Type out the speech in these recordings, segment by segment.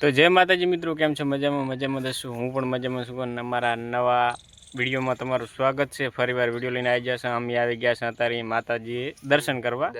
તો જય માતાજી મિત્રો કેમ છો? મજામાં મજામાં દસું હું પણ મજામાં છું અને અમારા નવા વિડીયોમાં તમારું સ્વાગત છે. ફરીવાર વીડિયો લઈને આવી જશે છે. અમે આવી ગયા છે અત્યારે માતાજીએ દર્શન કરવા.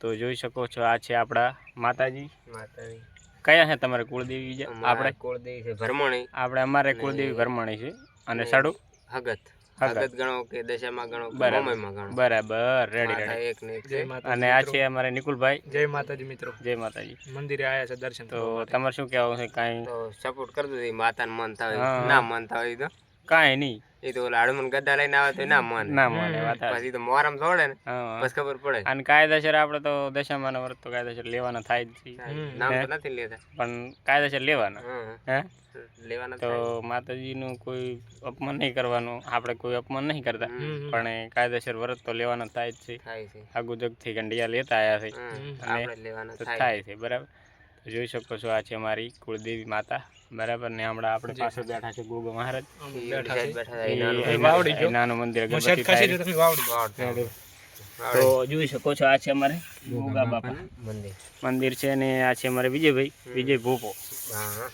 તો જોઈ શકો છો આ છે આપણા માતાજી. માતાજી. કયા છે? તમારે કુળદેવી? આપણે? કુળદેવી છે ભરમણી. આપણે અમારે કુળદેવી ભરમાણી છે. અને સાડું? હગત. હગત ગણો કે દશામાં ગણો મોમયમાં બરાબર. ગણો. બરાબર. રેડી રેડી એક ને એક અને આ છે અમારે નિકુલભાઈ. જય માતાજી મિત્રો. જય માતાજી. મંદિરે આયા છે દર્શન તો તમારે શું કહેવું છે? કાંઈ તો સપોર્ટ કરજો માતાને મન થાય. ના મન થાય તો. કાંઈ નહીં. એ તો ઓલા હળમન ગદ્દા લઈને આવે તો ના માને. ના મને વાત પછી તો મોરમ છોડે ને બસ ખબર પડે. અને કાયદેસર આપણે તો દશામાના વ્રત તો કાયદેસર લેવાના થાય જ છે. નામ તો નથી લેતા. પણ કાયદેસર લેવાના. હા? લેવાના તો. માતાજીનું કોઈ અપમાન નહીં કરવાનું. આપણે કોઈ અપમાન નહીં કરતા. પણ એ કાયદેસર વ્રત તો લેવાના થાય જ છે. થાય છે. આગુ જગથી ગંડિયા લેતા આવ્યા છે. અને આપણે લેવાના થાય છે બરાબર. જોઈ શકો છો આ છે અમારી કુળદેવી માતા. બરાબર ને હમણાં આપણે પાછળ બેઠા છે ગોગો મહારાજ. નાનું મંદિર. તો જોઈ શકો છો આ છે અમારે ગોગા બાપા. મંદિર. મંદિર છે ને આ છે અમારે વિજયભાઈ વિજય ભોપો.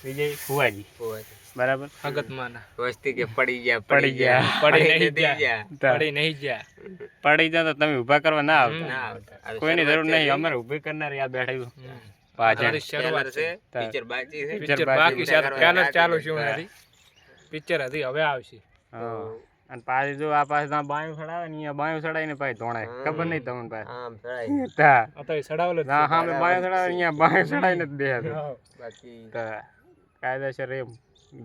વિજય ફુવાજી બરાબર? હગત માના. વસ્તી કે પડી ગયા પડી ગયા. પડી નહીં ગયા. પડી નહીં ગયા. પડી જાય તો તમે ઊભા કરવા ના આવતા. ના આવતા. હવે કોઈની જરૂર નહીં. અમારે ઊભી કરનાર યાદ બેઠા હમ. પાછળ. અમારી શરૂઆત છે. છે. પિક્ચર બાકી છે. પિક્ચર બાકી બાકી છે. છે પહેલા જ ચાલુ છે નથી પિક્ચર હતી હવે આવશે. અને પાછી જો આ પાસે ત્યાં બાયું ચડાવે ને અહીંયા બાયું ચડાવીને પાછી ધોણાય ખબર નહીં તમને પાસે આમ ચડાય તા. તો એ સડાવેલો જ ના બાયું ચડાવે અહીંયા બાયું ચડાવીને જ દે બાકી. કાયદેસર એમ.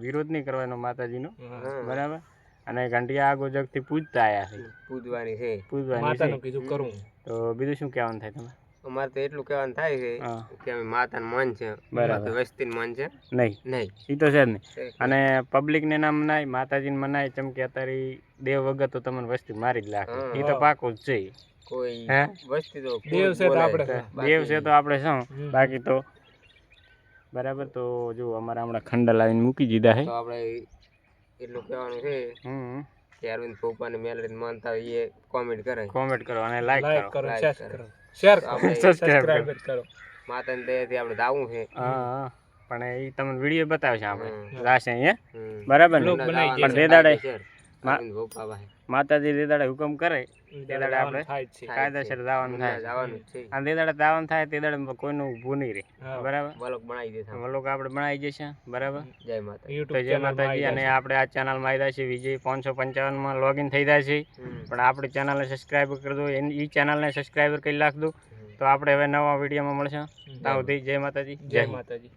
વિરોધ નહીં કરવાનો માતાજીનો. નો બરાબર? અને ઘંટિયા આગો જગથી પૂજતા આયા છે. પૂજવાની છે. પૂજવાની માતાનું કીધું કરું તો બીજું શું કહેવાનું થાય તમે અમારે તો એટલું કહેવાનું થાય છે કે અમે માતાનું મન છે. બરાબર. બાકી વસ્તીનું મન છે. નહીં. નહીં. એ તો છે જ નહીં. અને પબ્લિકને ના મનાય માતાજીને મનાય ચમ કે અત્યારે દેવ વગર તો તમને વસ્તી મારી જ લાગે. એ તો પાકું જ છે. કોઈ હે? વસ્તી તો દેવ છે તો. આપણે બાકી- દેવ છે તો આપણે શું? બાકી તો બરાબર તો જો અમારા હમણાં ખંડલ લાવીને મૂકી દીધા છે. તો આપણે એટલું કહેવાનું છે. હમ. કે અરવિંદ પોપાને મેલડીને માનતા હોય એ કોમેન્ટ કરે. કોમેન્ટ કરો અને લાઈક લાઈક કરો. શેર કરો. શેર કરો. સબસ્ક્રાઇબ કરો. માતાને દયાથી આપણે દાવું છે. હા હા. પણ એ તમને વીડિયો બતાવશે આપણે. હમ. અહીંયા બરાબર ને? પણ તે દાડે મા- અરવિંદ પોપા ભાઈ માતાજી દેદાડે હુકમ કરે. તે દાડે જવાનું આપણે થાય જ છે. કાયદેસર દાવાનું થાય. જવાનું છે. અને તે દાડે દાવાનું થાય તે દાડે કોઈનું ઊભું નહીં રહે. બરાબર? બ્લોગ બનાવી દેતા. લોકો આપણે બનાવી જશે બરાબર? જય માતા તો જય માં માતાજી. આવી અને આપણે આ ચેનલમાં આવ્યા છે વિજય પાંચસો પંચાવનમાં લોગિન થઈ જાય છે પણ પણ આપણી ચેનલને સબસ્ક્રાઈબ કરી દો. એ ચેનલને સબસ્ક્રાઈબર કરી નાખ દો તો આપણે હવે નવા વિડીયોમાં મળશે. ત્યાં સુધી જય માતાજી. જય માતાજી.